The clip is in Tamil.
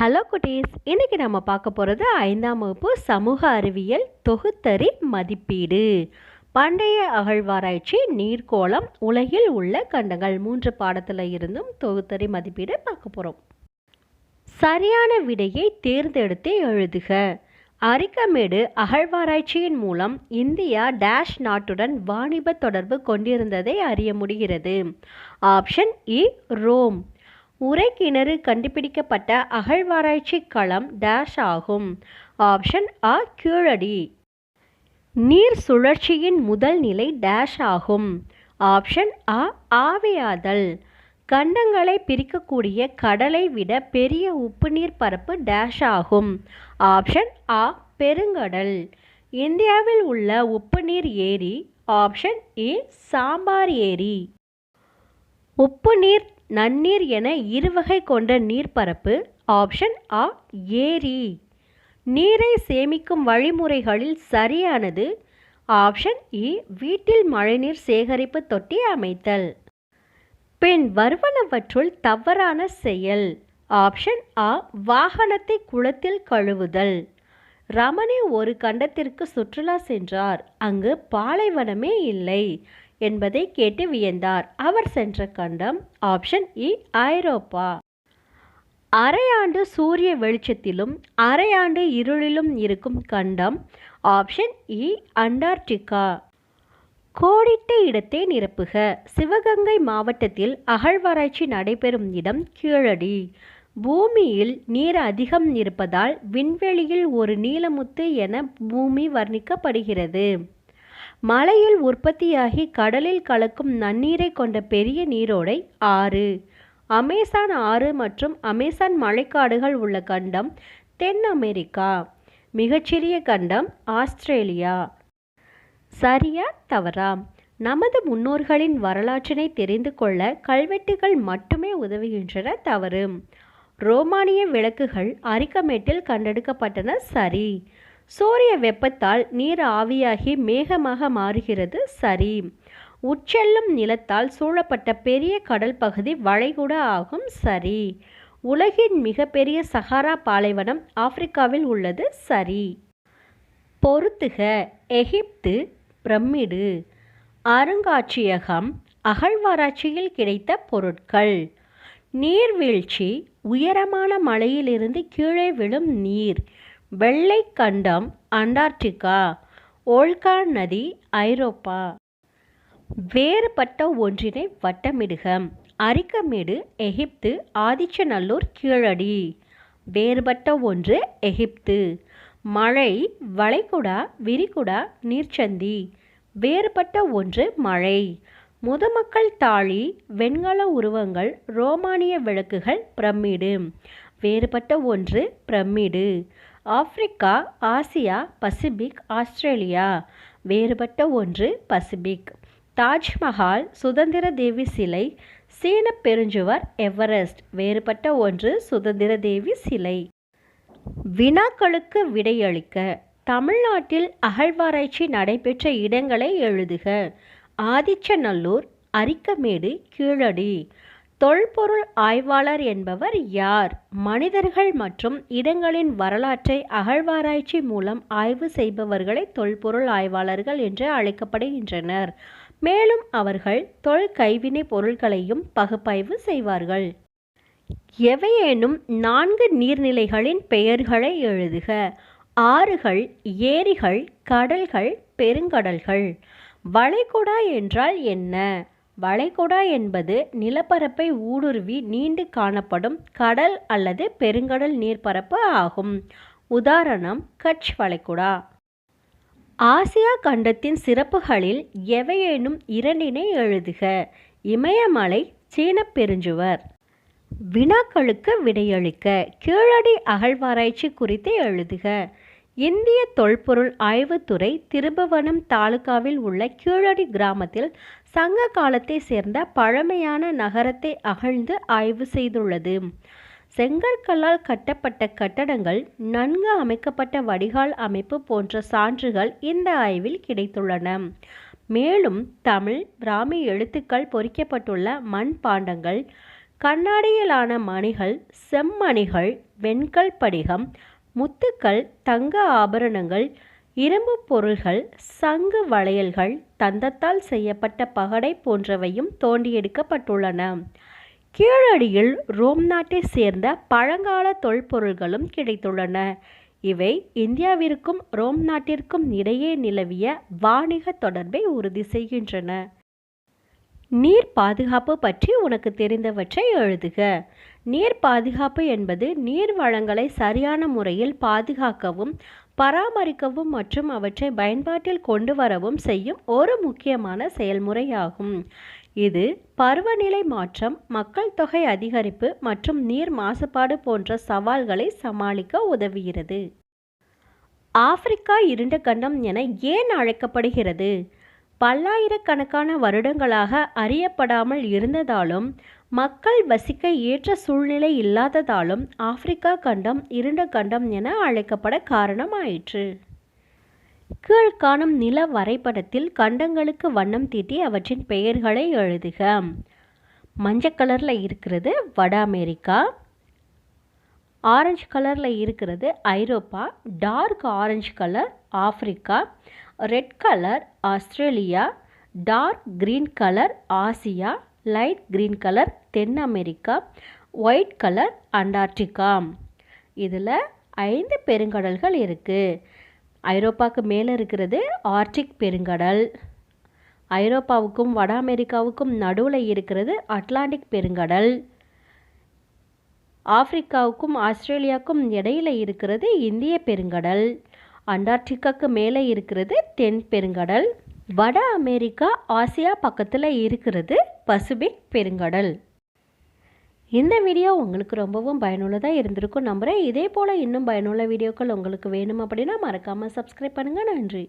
ஹலோ குட்டீஸ். இன்றைக்கி நம்ம பார்க்க போகிறது ஐந்தாம் வகுப்பு சமூக அறிவியல் தொகுத்தறி மதிப்பீடு. பண்டைய அகழ்வாராய்ச்சி நீர்க்கோளம் உலகில் உள்ள கண்டங்கள் மூன்று பாடத்தில் இருந்தும் தொகுத்தறி மதிப்பீடு பார்க்க போகிறோம் சரியான விடையை தேர்ந்தெடுத்து எழுதுக. அரிக்கமேடு அகழ்வாராய்ச்சியின் மூலம் இந்தியா டேஷ் நாட்டுடன் வாணிப தொடர்பு கொண்டிருந்ததை அறிய முடிகிறது. ஆப்ஷன் இ ரோம். உரைக்கிணறு கண்டுபிடிக்கப்பட்ட அகழ்வாராய்ச்சி களம் டேஷ் ஆகும். ஆப்ஷன் ஆ கீழடி. நீர் சுழற்சியின் முதல் நிலை டேஷ் ஆகும். ஆப்ஷன் ஆ ஆவியாதல். கண்டங்களை பிரிக்கக்கூடிய கடலை விட பெரிய உப்புநீர் பரப்பு டேஷ் ஆகும். ஆப்ஷன் ஆ பெருங்கடல். இந்தியாவில் உள்ள உப்புநீர் ஏரி. ஆப்ஷன் ஏ சாம்பார் ஏரி. உப்பு நீர் நன்னீர் என இருவகை கொண்ட நீர்ப்பரப்பு ஆப்ஷன் ஆ ஏரி. நீரை சேமிக்கும் வழிமுறைகளில் சரியானது ஆப்ஷன் இ வீட்டில் மழைநீர் சேகரிப்பு தொட்டி அமைத்தல். பின் வருவனவற்றுள் தவறான செயல் ஆப்ஷன் ஆ வாகனத்தை குளத்தில் கழுவுதல். ரமணி ஒரு கண்டத்திற்கு சுற்றுலா சென்றார் அங்கு பாலைவனமே இல்லை. என்பதை கேட்டு வியந்தார். அவர் சென்ற கண்டம் ஆப்ஷன் இ e, ஐரோப்பா. அரையாண்டு சூரிய வெளிச்சத்திலும் அரையாண்டு இருளிலும் இருக்கும் கண்டம் ஆப்ஷன் இ e, அண்டார்டிகா. கோடிட்ட இடத்தை நிரப்புக. சிவகங்கை மாவட்டத்தில் அகழ்வாராய்ச்சி நடைபெறும் இடம் கீழடி. பூமியில் நீர் அதிகம் இருப்பதால் விண்வெளியில் ஒரு நீலமுத்து என பூமி வர்ணிக்கப்படுகிறது. மலையில் உற்பத்தியாகி கடலில் கலக்கும் நன்னீரை கொண்ட பெரிய நீரோடை ஆறு. அமேசான் ஆறு மற்றும் அமேசான் மழைக்காடுகள் உள்ள கண்டம் தென் அமெரிக்கா. மிகச்சிறிய கண்டம் ஆஸ்திரேலியா. சரியா தவறா? நமது முன்னோர்களின் வரலாற்றினை தெரிந்து கொள்ள கல்வெட்டுகள் மட்டுமே உதவுகின்றன தவறு. ரோமானிய விளக்குகள் அரிக்கமேட்டில் கண்டெடுக்கப்பட்டன சரி. சூரிய வெப்பத்தால் நீர் ஆவியாகி மேகமாக மாறுகிறது சரி. உட்செல்லும் நிலத்தால் சூழப்பட்ட பெரிய கடல் பகுதி வளைகுடா ஆகும் சரி. உலகின் மிகப்பெரிய சஹாரா பாலைவனம் ஆப்பிரிக்காவில் உள்ளது சரி. பொறுத்துக எகிப்து பிரமிடு. அருங்காட்சியகம் அகழ்வாராய்ச்சியில் கிடைத்த பொருட்கள். நீர்வீழ்ச்சி உயரமான மலையிலிருந்து கீழே விழும் நீர். வெள்ளை கண்டம் அண்டார்டிகா ஓல்கா நதி ஐரோப்பா. வேறுபட்ட ஒன்றினை வட்டமிடுக. அரிக்கமேடு எகிப்து ஆதிச்சநல்லூர் கீழடி. வேறுபட்ட ஒன்று எகிப்து. மழை வளைகுடா விரிகுடா நீர்ச்சந்தி. வேறுபட்ட ஒன்று மழை. முதுமக்கள் தாழி வெண்கல உருவங்கள் ரோமானிய விளக்குகள் பிரமிடு. வேறுபட்ட ஒன்று pyramid. Africa Asia Pacific Australia. வேறுபட்ட ஒன்று பசிபிக். தாஜ்மஹால் சுதந்திர தேவி சிலை சீன பெருஞ்சுவர் எவரெஸ்ட். வேறுபட்ட ஒன்று சுதந்திர தேவி சிலை. வினாக்களுக்கு விடையளிக்க. தமிழ்நாட்டில் அகழ்வாராய்ச்சி நடைபெற்ற இடங்களை எழுதுக. ஆதிச்சநல்லூர் அரிக்கமேடு கீழடி. தொல்பொருள் ஆய்வாளர் என்பவர் யார்? மனிதர்கள் மற்றும் இடங்களின் வரலாற்றை அகழ்வாராய்ச்சி மூலம் ஆய்வு செய்பவர்களை தொல்பொருள் ஆய்வாளர்கள் என்று அழைக்கப்படுகின்றனர். மேலும் அவர்கள் தொல் கைவினை பொருட்களையும் பகுப்பாய்வு செய்வார்கள். எவையேனும் நான்கு நீர்நிலைகளின் பெயர்களை எழுதுக. ஆறுகள் ஏரிகள் கடல்கள் பெருங்கடல்கள். வளைகுடா என்றால் என்ன? வளைகுடா என்பது நிலப்பரப்பை ஊடுருவி நீண்டு காணப்படும் கடல் அல்லது பெருங்கடல் நீர்ப்பரப்பு ஆகும். உதாரணம் கட்ச் வளைகுடா. ஆசியா கண்டத்தின் சிறப்புகளில் எவையேனும் இரண்டினை எழுதுக. இமயமலை சீன பெருஞ்சுவர். வினாக்களுக்கு விடையளிக்க கீழடி அகழ்வாராய்ச்சி குறித்து எழுதுக. இந்திய தொல்பொருள் ஆய்வுத்துறை திருபுவனம் தாலுகாவில் உள்ள கீழடி கிராமத்தில் சங்க காலத்தை சேர்ந்த பழமையான நகரத்தை அகழ்ந்து ஆய்வு செய்துள்ளது. செங்கற்களால் கட்டப்பட்ட கட்டடங்கள் நன்கு அமைக்கப்பட்ட வடிகால் அமைப்பு போன்ற சான்றுகள் இந்த ஆய்வில் கிடைத்துள்ளன. மேலும் தமிழ் பிராமி எழுத்துக்கள் பொறிக்கப்பட்டுள்ள மண் பாண்டங்கள் கண்ணாடியிலான மணிகள் செம்மணிகள் வெண்கல் படிகம் முத்துக்கள் தங்க ஆபரணங்கள் இரும்பு பொருள்கள் சங்கு வளையல்கள் தந்தத்தால் செய்யப்பட்ட பகடை போன்றவையும் தோண்டி எடுக்கப்பட்டுள்ளன கீழடியில் ரோம் நாட்டை சேர்ந்த பழங்கால தொல்பொருள்களும் கிடைத்துள்ளன. இவை இந்தியாவிற்கும் ரோம் நாட்டிற்கும் இடையே நிலவிய வாணிக தொடர்பை உறுதி செய்கின்றன. நீர் பாதுகாப்பு பற்றி உனக்கு தெரிந்தவற்றை எழுதுக. நீர் பாதுகாப்பு என்பது நீர் வளங்களை சரியான முறையில் பாதுகாக்கவும் பராமரிக்கவும் மற்றும் அவற்றை பயன்பாட்டில் கொண்டு வரவும் செய்யும் ஒரு முக்கியமான செயல்முறையாகும். இது பருவநிலை மாற்றம் மக்கள் தொகை அதிகரிப்பு மற்றும் நீர் மாசுபாடு போன்ற சவால்களை சமாளிக்க உதவுகிறது. ஆப்பிரிக்கா இருண்ட கண்டம் என ஏன் அழைக்கப்படுகிறது? பல்லாயிரக்கணக்கான வருடங்களாக அறியப்படாமல் இருந்ததாலும் மக்கள் வசிக்க ஏற்ற சூழ்நிலை இல்லாததாலும் ஆப்பிரிக்கா கண்டம் இருண்ட கண்டம் என அழைக்கப்பட காரணமாயிற்று. கீழ்காணும் நில வரைபடத்தில் கண்டங்களுக்கு வண்ணம் தீட்டி அவற்றின் பெயர்களை எழுதுக. மஞ்சள் கலரில் இருக்கிறது வட அமெரிக்கா ஆரஞ்சு கலரில் இருக்கிறது Europe dark orange colour Africa red colour Australia dark green colour Asia light green colour தென் அமெரிக்கா ஒயிட் கலர் அண்டார்டிகா இதில் ஐந்து பெருங்கடல்கள் இருக்குது ஐரோப்பாவுக்கு மேலே இருக்கிறது ஆர்டிக் பெருங்கடல். ஐரோப்பாவுக்கும் வட அமெரிக்காவுக்கும் நடுவில் இருக்கிறது அட்லாண்டிக் பெருங்கடல். ஆப்பிரிக்காவுக்கும் ஆஸ்திரேலியாவுக்கும் இடையில இருக்கிறது இந்திய பெருங்கடல். அண்டார்டிகாவுக்கு மேலே இருக்கிறது தென் பெருங்கடல். வட அமெரிக்கா ஆசியா பக்கத்தில் இருக்கிறது பசிபிக் பெருங்கடல். இந்த வீடியோ உங்களுக்கு ரொம்பவும் பயனுள்ளதாக இருந்திருக்கும் நம்புகிறேன் இதே போல் இன்னும் பயனுள்ள வீடியோக்கள் உங்களுக்கு வேணும் அப்படின்னா மறக்காமல் சப்ஸ்கிரைப் பண்ணுங்கள் நன்றி.